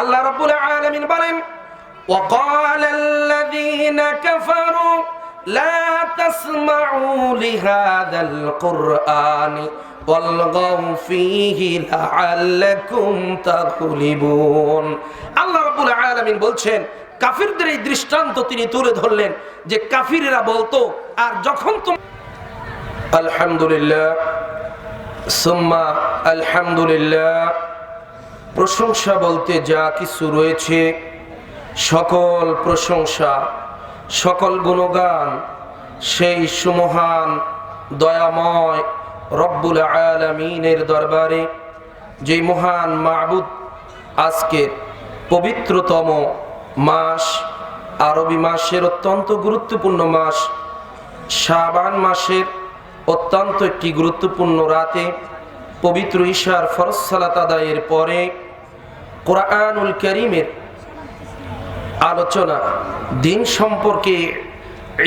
আল্লাহ রাব্বুল আলামিন বলেন وقال الذين كفروا لا تسمعوا لهذا القرآن والغوا فيه لعلكم تغلبون আল্লাহ রাব্বুল আলামিন বলছেন কাফিরদের এই দৃষ্টান্ত তিনি তুলে ধরলেন যে কাফিররা বলতো আর যখন তুমি আলহামদুলিল্লাহ সুম্মা আলহামদুলিল্লাহ প্রশংসা বলতে যা কিছু রয়েছে, সকল প্রশংসা, সকল গুণগান, সেই সুমহান, দয়াময় রব্বুল আলমিনের দরবারে যে মহান মাহবুদ আজকের পবিত্রতম মাস, আরবি মাসের অত্যন্ত গুরুত্বপূর্ণ মাস, শাবান মাসের অত্যন্ত একটি গুরুত্বপূর্ণ রাতে পবিত্র ঈশার ফরজ সালাত আদায়ের পরে কোরআনুল করিমের আলোচনা, দিন সম্পর্কে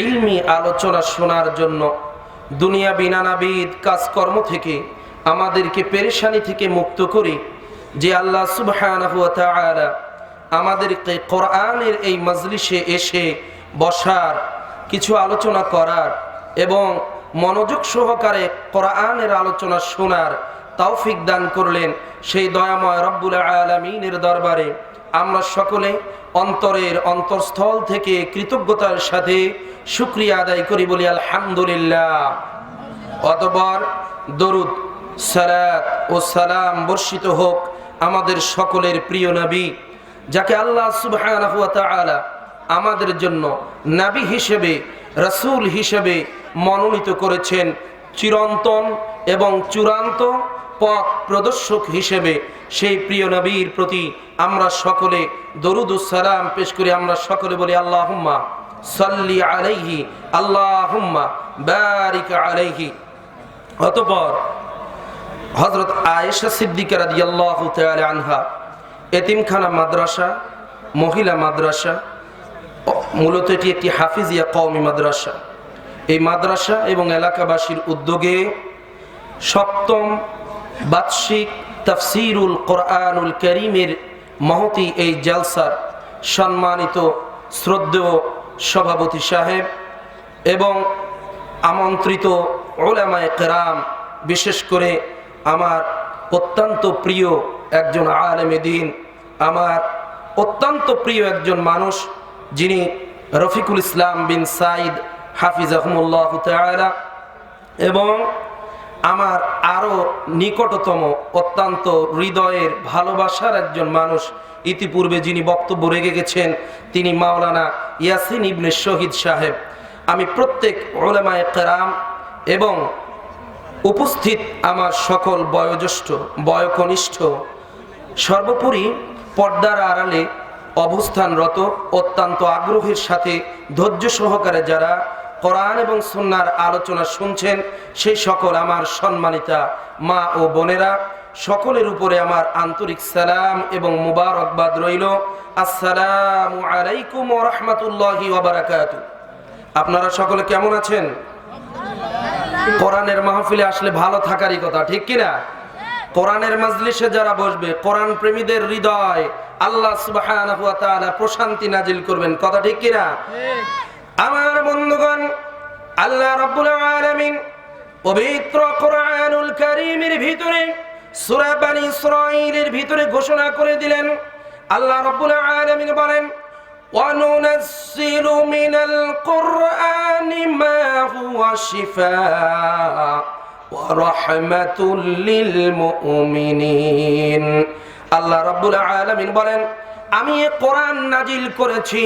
ইলমি আলোচনা শোনার জন্য দুনিয়া বিনানাবিদ কাজকর্ম থেকে আমাদেরকে পেরেশানি থেকে মুক্ত করে যে আল্লাহ তাআলা আমাদেরকে কোরআনের এই মজলিসে এসে বসার, কিছু আলোচনা করার এবং মনোযোগ সহকারে কোরআনের আলোচনা শোনার তৌফিক দান করলেন সেই দয়াময় রব্বুল আলমিনের দরবারে। আমরা সকলে অন্তরের অন্তরস্থল থেকে কৃতজ্ঞতার সাথে শুক্রিয়া আদায় করি বলি আলহামদুলিল্লাহ। অতবার দরুদ, সালাত ও সালাম বর্ষিত হোক আমাদের সকলের প্রিয় নবী, যাকে আল্লাহ ওয়া আমাদের জন্য নাবী হিসেবে, রসুল হিসেবে মনোনীত করেছেন চিরন্তন এবং চূড়ান্ত পথ প্রদর্শক হিসেবে সেই প্রিয় নবীর প্রতি আমরা সকলে দরুদুসালাম পেশ করি, আমরা সকলে বলি আল্লাহুম্মা সাল্লি আলাইহি, আল্লাহুম্মা বারিক আলাইহি। অতঃপর হজরত আয়েশা সিদ্দিকা রাদিয়াল্লাহু তাআলা আনহা, এতিমখানা মাদ্রাসা, মহিলা মাদ্রাসা মূলত এটি একটি হাফিজিয়া কওমি মাদ্রাসা। এই মাদ্রাসা এবং এলাকাবাসীর উদ্যোগে সপ্তম বার্ষিক তাফসিরুল কোরআনুল করিমের মহতি এই জালসার সম্মানিত শ্রদ্ধেয় সভাপতি সাহেব এবং আমন্ত্রিত ওলামায় কেরাম, বিশেষ করে আমার অত্যন্ত প্রিয় একজন আলেমে দিন, আমার অত্যন্ত প্রিয় একজন মানুষ যিনি রফিকুল ইসলাম বিন সাইদ হাফিজ আহমুল্লাহ এবং আমার আরও নিকটতম, অত্যন্ত হৃদয়ের, ভালোবাসার একজন মানুষ ইতিপূর্বে যিনি বক্তব্য রেগে গেছেন, তিনি মাওলানা ইয়াসিন ইবনে শহীদ সাহেব। আমি প্রত্যেক ওলামায় কেরাম এবং উপস্থিত আমার সকল বয়োজ্যেষ্ঠ, বয়কনিষ্ঠ, সর্বোপরি পর্দার আড়ালে অবস্থানরত, অত্যন্ত আগ্রহের সাথে ধৈর্য সহকারে যারা কোরআন এবং সুন্নার আলোচনা শুনছেন সেই সকল আমার সম্মানিতা মা ও বোনেরা। সকলের উপরে আমার আন্তরিক সালাম এবং মুবারকবাদ রইল। আসসালামু আলাইকুম রাহমাতুল্লাহি আপনারা সকলে কেমন আছেন? কোরআনের মাহফিলে আসলে ভালো থাকারই কথা, ঠিক কিনা? কোরআনের মাজলিসে যারা বসবে, কোরআন প্রেমীদের হৃদয় আল্লাহ তাআলা প্রশান্তি নাজিল করবেন, কথা ঠিক কিনা? আমার বন্ধুগণ আল্লাহ রাব্বুল আলামিন পবিত্র কোরআনুল কারীমের ভিতরে সূরা বানি ইসরাঈলের ভিতরে ঘোষণা করে দিলেন আল্লাহ রাব্বুল আলামিন বলেন وننزل من القرآن ما هو شفاء ورحمة للمؤمنين আল্লাহ রাব্বুল আলামিন বলেন আমি এ কোরআন নাজিল করেছি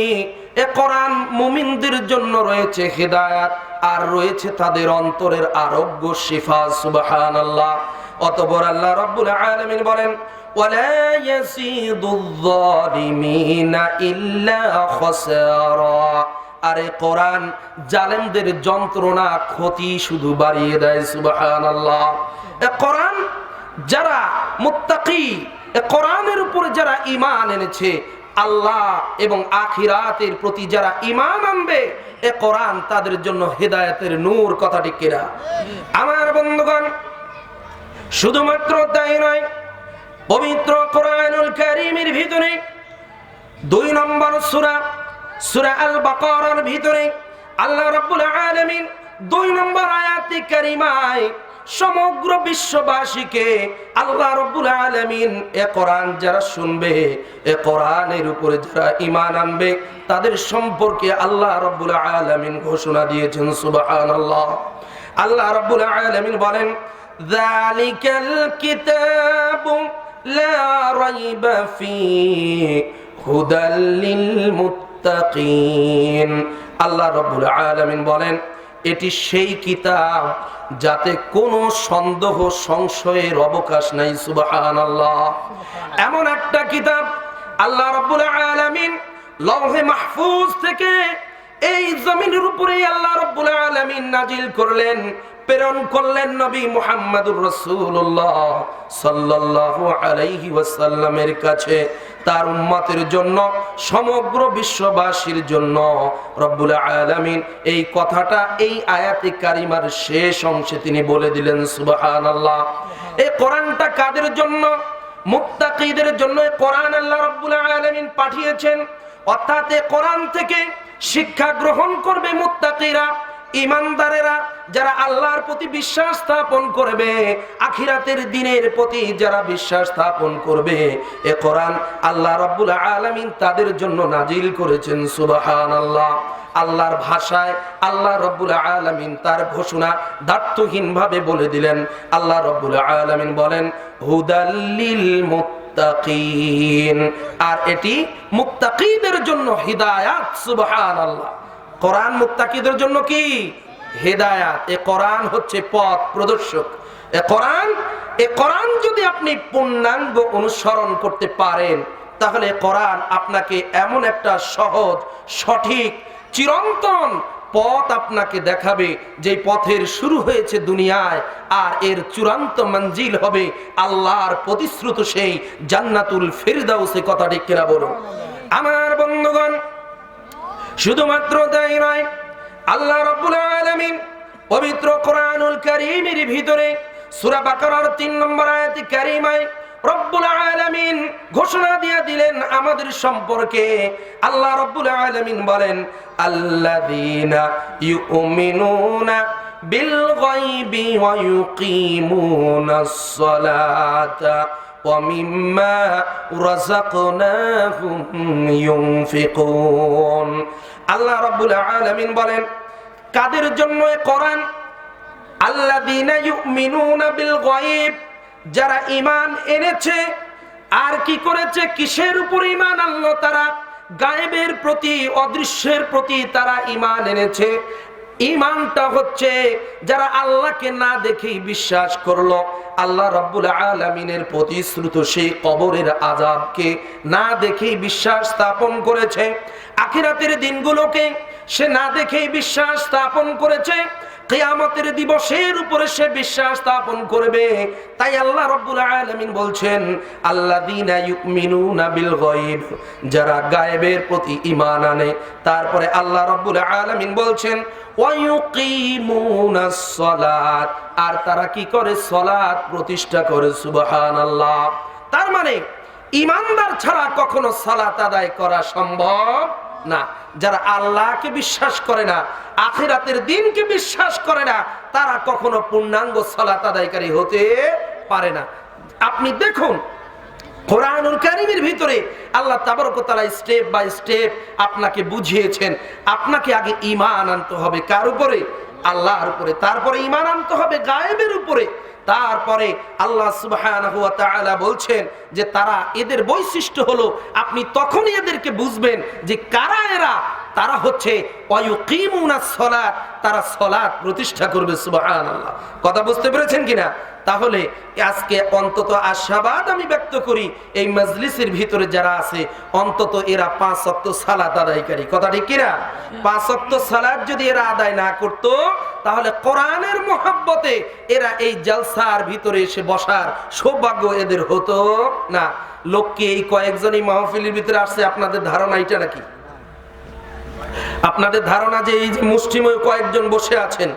এ কোরআন মুমিনদের জন্য রয়েছে হেদায়াত, আর রয়েছে তাদের অন্তরের আরোগ্য শিফা সুবাহান আল্লাহ অতপর আল্লাহ রব্বুল আলমিন বলেন আরে কোরআন, জালেমদের যন্ত্রণা, ক্ষতি শুধু বাড়িয়ে দেয় সুবাহান আল্লাহ কোরআন, যারা মুত্তাকি কোরআনের উপরে যারা ইমান এনেছে আল্লাহ এবং আখিরাতের প্রতি যারা ঈমান আনবে, এ কোরআন তাদের জন্য হেদায়েতের নূর কথাটি কেরা আমার বন্ধুগণ, শুধুমাত্র তাই নয়, পবিত্র কোরআনুল কারীমের ভিতরে, দুই নম্বর সুরা সুরা আল বাকারার ভিতরে আল্লাহ রাব্বুল আলামিন দুই নম্বর আয়াতে কারিমায় সমগ্র বিশ্ববাসীকে আল্লাহ রব্বুল আলামিন এ কোরআন যারা শুনবে, এ কোরআনের উপরে যারা ঈমান আনবে, তাদের সম্পর্কে আল্লাহ রব্বুল আলামিন ঘোষণা দিয়েছেন, সুবহানাল্লাহ। আল্লাহ রব্বুল আলামিন বলেন, যালিকাল কিতাবু লা রাইবা ফীহি হুদাল লিল মুত্তাকিন। আল্লাহ রব্বুল আলামিন বলেন এটি সেই কিতাব যাতে কোনো সন্দেহ, সংশয়ের অবকাশ নাই, সুবহানাল্লাহ। এমন একটা কিতাব আল্লাহ রব্বুল আলামিন লৌহে মাহফুজ থেকে এই জমিনের উপরে আল্লাহ রব্বুল আলামিন নাজিল করলেন, প্রেরণ করলেন নবী মুহাম্মদুর রাসূলুল্লাহ সাল্লাল্লাহু আলাইহি ওয়াসাল্লামের কাছে। তার উম্মতের জন্য, সমগ্র বিশ্ববাসীর জন্য রব্বুল আলামিন এই কথাটা এই আয়াতে কারিমার শেষ অংশে তিনি বলে দিলেন, সুবহানাল্লাহ। এই কোরআনটা কাদের জন্য? মুত্তাকিদের জন্য কোরআন আল্লাহ রব্বুল আলামিন পাঠিয়েছেন। অর্থাৎ এই কোরআন থেকে শিক্ষা গ্রহণ করবে মুত্তাকিরা। ইমানদারেরা যারা আল্লাহর প্রতি বিশ্বাস স্থাপন করবে, আখিরাতের দিনের প্রতি যারা বিশ্বাস স্থাপন করবে, এ কোরআন আল্লাহ রাব্বুল আলামিন তাদের জন্য নাজিল করেছেন, সুবহানাল্লাহ। আল্লাহর ভাষায় আল্লাহ রব্বুল আলামিন তার ঘোষণা দার্থহীন ভাবে বলে দিলেন। আল্লাহ রব্বুল আলামিন বলেন হুদাল্লিল মুত্তাকিন। আর এটি মুত্তাকিদের জন্য হিদায়াত, সুবহানাল্লাহ। কোরআন মুত্তাকিদের জন্য কি? হেদায়াত। এ কোরআন হচ্ছে পথ প্রদর্শক। এ কোরআন এ কোরআন যদি আপনি পূর্ণাঙ্গ অনুসরণ করতে পারেন, তাহলে কোরআন আপনাকে এমন একটা সহজ, সঠিক, চিরন্তন পথ আপনাকে দেখাবে যে পথের শুরু হয়েছে দুনিয়ায়, আর এর চূড়ান্ত মঞ্জিল হবে আল্লাহর প্রতিশ্রুত সেই জান্নাতুল ফেরদাউসে। কথাটি কেনা বলুন? আমার বন্ধুগণ শুধুমাত্র তাই নয়, আল্লাহ রাব্বুল আলামিন পবিত্র কোরআনুল কারীমের ভিতরে সূরা বাকারার 3 নম্বর আয়াতে কারীমায় রব্বুল আলামিন ঘোষণা দিয়ে দিলেন আমাদের সম্পর্কে। আল্লাহ রব্বুল আলামিন বলেন, আল্লাযীনা ইউমিনুনা বিল গায়বি ওয়া ইউকিমুনাস সালাতা ومما رزقناهم ينفقون আল্লাহ রাব্বুল আলামিন বলেন কাদের জন্য এ কোরআন আল্লাযীনা ইউমিনুনা বিল গায়ব যারা ঈমান এনেছে আর কি করেছে কিসের উপর ঈমান আনলো তারা গায়েবের প্রতি অদৃশ্যের প্রতি তারা ঈমান এনেছে ইমানটা হচ্ছে যারা আল্লাহকে না দেখেই বিশ্বাস করল, আল্লাহ রব্বুল আলমিনের প্রতিশ্রুত সেই কবরের আজাবকে না দেখেই বিশ্বাস স্থাপন করেছে। আখিরাতের দিনগুলোকে সে না দেখেই বিশ্বাস স্থাপন করেছে। কেয়ামতের দিবসের উপরে সে বিশ্বাস স্থাপন করবে। তাই আল্লাহ রব্বুল আলামিন বলছেন ইউমিনুনা বিল যারা গায়েবের প্রতি ঈমান আনে, তারপরে আল্লাহ রব্বুল আলামিন বলছেন আর তারা কি করে? সালাত প্রতিষ্ঠা করে, সুবহানাল্লাহ। তার মানে ইমানদার ছাড়া কখনো সালাত আদায় করা সম্ভব না, যারা আল্লাহকে বিশ্বাস করে না, আখিরাতের দিনকে বিশ্বাস করে না, তারা কখনো পূর্ণাঙ্গ সালাত আদায়কারী হতে পারে না। আপনি দেখুন ভিতরে আল্লাহ স্টেপ বাই স্টেপ আপনাকে বুঝিয়েছেন। আপনাকে আগে ইমান আনতে হবে। কার উপরে? আল্লাহর উপরে, তারপরে ইমান আনতে হবে গায়েবের উপরে। তারপরে আল্লাহ সুবাহ বলছেন যে তারা এদের বৈশিষ্ট্য হলো, আপনি তখনই এদেরকে বুঝবেন যে কারা এরা তারা হচ্ছে তারা সালাত প্রতিষ্ঠা করবে, সুবহানাল্লাহ। কথা বুঝতে পেরেছেন কিনা? তাহলে আজকে অন্তত আশাবাদ আমি ব্যক্ত করি, এই মজলিসের ভিতরে যারা আছে, অন্তত এরা পাঁচ অক্ত সালাত আদায়কারী। কথা ঠিক কিনা? পাঁচ অক্ত সালাত যদি এরা আদায় না করত, তাহলে কোরআনের মোহাব্বতে এরা এই জালসার ভিতরে এসে বসার সৌভাগ্য এদের হতো না। লোককে এই কয়েকজনই মাহফিলের ভিতরে আসছে, আপনাদের ধারণা এটা নাকি? আপনাদের ধারণা যে এই যে মুষ্টিময় কয়েকজন বসে আছেন,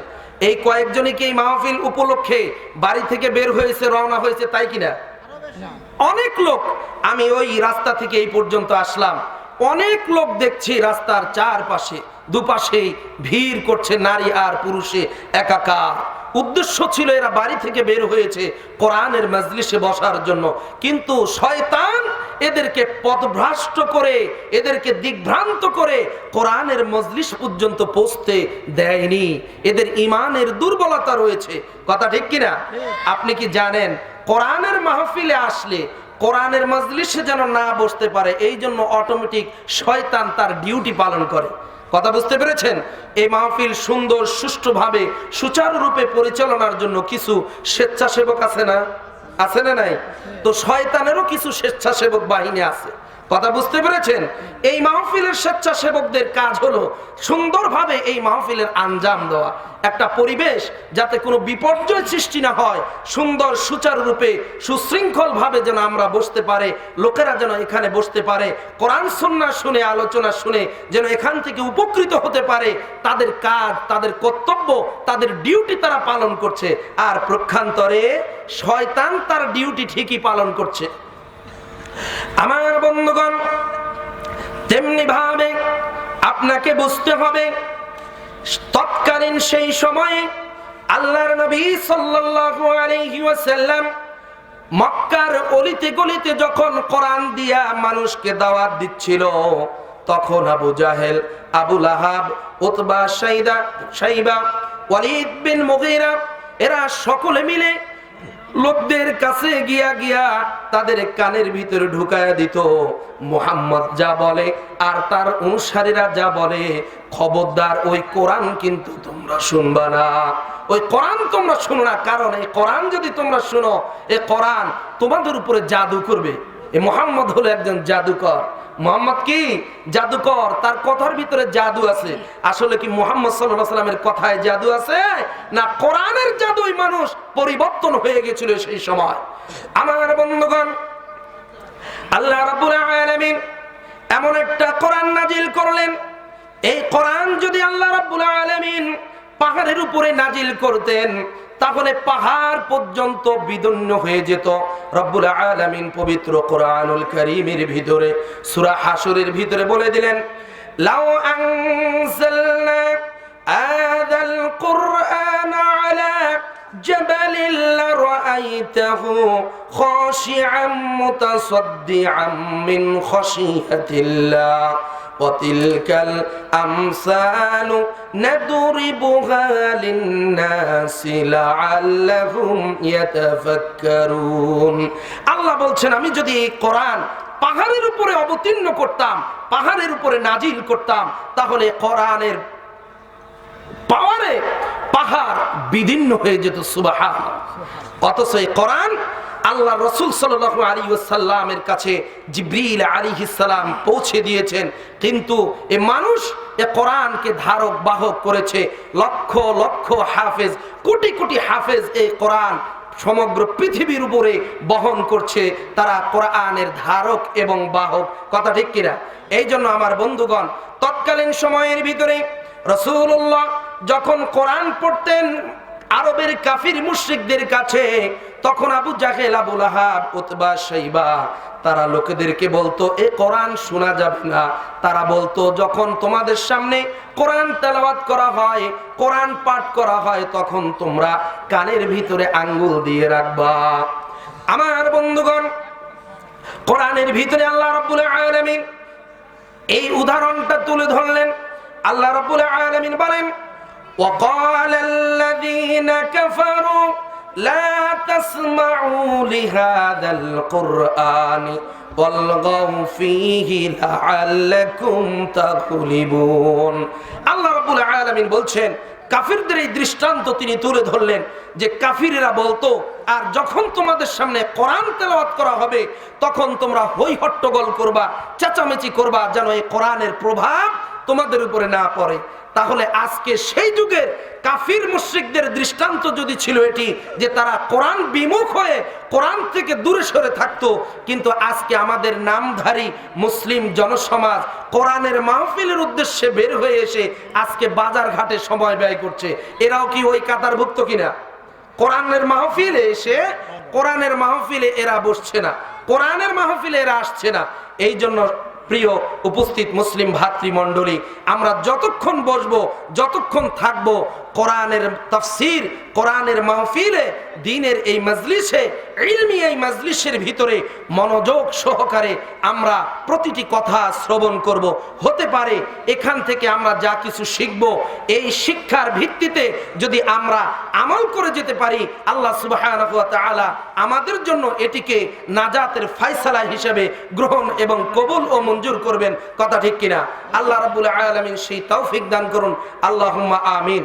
এই কয়েকজনই কি এই মাহফিল উপলক্ষে বাড়ি থেকে বের হয়েছে, রওনা হয়েছে তাই কিনা? অনেক লোক, আমি ওই রাস্তা থেকে এই পর্যন্ত আসলাম, অনেক লোক দেখছি রাস্তার চারপাশে দুপাশে ভিড় করছে নারী আর পুরুষে একাকার। উদ্দেশ্য ছিল এরা বাড়ি থেকে বের হয়েছে কোরআনের মজলিসে বসার জন্য। কিন্তু শয়তান এদেরকে পথভ্রষ্ট করে, এদেরকে দিগ্ভ্রান্ত করে কোরআনের মজলিস পর্যন্ত পৌঁছতে দেয়নি। এদের ইমানের দুর্বলতা রয়েছে। কথা ঠিক কিনা? আপনি কি জানেন, কোরআনের মাহফিলে আসলে কোরআনের মজলিসে যেন না বসতে পারে এই জন্য অটোমেটিক শয়তান তার ডিউটি পালন করে। কথা বুঝতে পেরেছেন? এই মাহফিল সুন্দর, সুষ্ঠুভাবে, সুচারুরূপে পরিচালনার জন্য কিছু স্বেচ্ছাসেবক আছে না? আছে না নাই? তো শয়তানেরও কিছু স্বেচ্ছাসেবক বাহিনী আছে। কথা বুঝতে পেরেছেন? এই মাহফিলের স্বেচ্ছাসেবকদের কাজ হলো সুন্দরভাবে এই মাহফিলের আঞ্জাম দেওয়া। একটা পরিবেশ যাতে কোনো বিপর্যয় সৃষ্টি না হয়, সুন্দর সুচারুরূপে, সুশৃঙ্খলভাবে যেন আমরা বসতে পারে, লোকেরা যেন এখানে বসতে পারে, কোরআন সন্না শুনে, আলোচনা শুনে যেন এখান থেকে উপকৃত হতে পারে, তাদের কাজ, তাদের কর্তব্য, তাদের ডিউটি তারা পালন করছে। আর প্রক্ষান্তরে শয়তান তার ডিউটি ঠিকই পালন করছে। আমার বন্ধুগণ, তেমনি ভাবে আপনাকে বুঝতে হবে, তৎকালীন সেই সময়ে আল্লাহর নবী ওয়াসাল্লাম মক্কার অলিতে গলিতে যখন কোরআন দিয়া মানুষকে দাওয়াত দিচ্ছিল, তখন আবু জাহেল, আবু লাহাব, উতবা সাইদা সাইবা ওয়ালিদ বিন মুগীরা, এরা সকলে মিলে লোকদের কাছে গিয়া গিয়া তাদের কানের ভিতরে ঢুকায়া দিত। মোহাম্মদ যা বলে আর তার অনুসারীরা যা বলে, খবরদার, ওই কোরআন কিন্তু তোমরা শুনবা না। ওই কোরআন তোমরা শুনো না, কারণ এই কোরআন যদি তোমরা শুনো এই কোরআন তোমাদের উপরে জাদু করবে। এই মোহাম্মদ হলো একজন জাদুকর। মোহাম্মদ কি? জাদুকর। তার কথার ভিতরে জাদু আছে। আসলে কি মোহাম্মদ সাল্লামের কথায় জাদু আছে? না কোরআনের জাদুই মানুষ পরিবর্তন হয়ে গেছিল সেই সময়। আমার বন্ধুগণ, আল্লাহ আলামিন এমন একটা কোরআন নাজিল করলেন। এই কোরআন যদি আল্লাহ রাব্বুল আলামিন পাহাড়ের উপরে নাজিল করতেন তাহলে পাহাড় পর্যন্ত বিদন্য হয়ে যেত রব্বুল আলামিন পবিত্র কোরআনুল কারীমের ভিতরে সূরা হাসরের ভিতরে বলে দিলেন লাউ আনজালনা আযাল কুরআন আলা جبل لرأيته خاشعا متصدعا من خشية الله وتلك الأمثال ندربها للناس لعلهم يتفكرون আল্লাহ বলছেন আমি যদি এই কোরআন পাহাড়ের উপরে অবতীর্ণ করতাম পাহাড়ের উপরে নাজিল করতাম তাহলে কোরআনের পাওয়ারে পাহাড় বিদীর্ণ হয়ে যেত সুবাহান অথচ এই কোরআন আল্লাহ রসুল সাল আলী সাল্লামের কাছে জিব্রিল আলী সালাম পৌঁছে দিয়েছেন। কিন্তু এ মানুষ, এ কোরআনকে ধারক বাহক করেছে। লক্ষ লক্ষ হাফেজ, কোটি কোটি হাফেজ এই কোরআন সমগ্র পৃথিবীর উপরে বহন করছে। তারা কোরআনের ধারক এবং বাহক। কথা ঠিক কিনা? এই জন্য আমার বন্ধুগণ, তৎকালীন সময়ের ভিতরে রসুল্লাহ যখন কোরআন পড়তেন আরবের কাফির মুশ্রিকদের কাছে, তখন আবু জাহেল আবুল আহাব উতবা সাইবা তারা লোকেদেরকে বলতো, এ কোরআন শোনা যাবে না। তারা বলতো, যখন তোমাদের সামনে কোরআন তেলাওয়াত করা হয়, কোরআন পাঠ করা হয়, তখন তোমরা কানের ভিতরে আঙ্গুল দিয়ে রাখবা। আমার বন্ধুগণ, কোরআনের ভিতরে আল্লাহ রাব্বুল আলামিন এই উদাহরণটা তুলে ধরলেন। আল্লাহ রাব্বুল আলামিন বলেন وقال الذين كفروا لا تسمعوا لهذا القرآن والغوا فيه لعلكم تغلبون আল্লাহ রাব্বুল আলামিন বলছেন কাফিরদের এই দৃষ্টান্ত তিনি তুলে ধরলেন যে কাফিরেরা বলতো আর যখন তোমাদের সামনে কোরআন তেলাওয়াত করা হবে তখন তোমরা হই হট্টগোল করবা চেঁচামেচি করবা যেন এই কোরআনের প্রভাব তোমাদের উপরে না পড়ে, তাহলে আজকে সেই যুগের কাফির মুশ্রিকদের দৃষ্টান্ত যদি ছিল এটি, যে তারা কোরআন বিমুখ হয়ে কোরআন থেকে দূরে সরে থাকতো, কিন্তু আজকে আমাদের নামধারী মুসলিম জনসমাজ কোরআনের মাহফিলের উদ্দেশ্যে বের হয়ে এসে আজকে বাজার ঘাটে সময় ব্যয় করছে। এরাও কি ওই কাতারভুক্ত কিনা? কোরআনের মাহফিলে এসে, কোরআনের মাহফিলে এরা বসছে না, কোরআনের মাহফিলে এরা আসছে না। এই জন্য প্রিয় উপস্থিত মুসলিম ভাতৃমণ্ডলী আমরা যতক্ষণ বসবো যতক্ষণ থাকব কোরআনের তাফসির কোরআনের মাহফিলে, দিনের এই মজলিসে, ইলমি এই মজলিসের ভিতরে মনোযোগ সহকারে আমরা প্রতিটি কথা শ্রবণ করব। হতে পারে এখান থেকে আমরা যা কিছু শিখব, এই শিক্ষার ভিত্তিতে যদি আমরা আমল করে যেতে পারি, আল্লাহ ওয়া আমাদের জন্য এটিকে নাজাতের ফায়সালা হিসেবে গ্রহণ এবং কবুল ও মঞ্জুর করবেন। কথা ঠিক কিনা? আল্লাহ রাব্বুল আলামিন সেই তৌফিক দান করুন। আল্লাহুম্মা আমিন।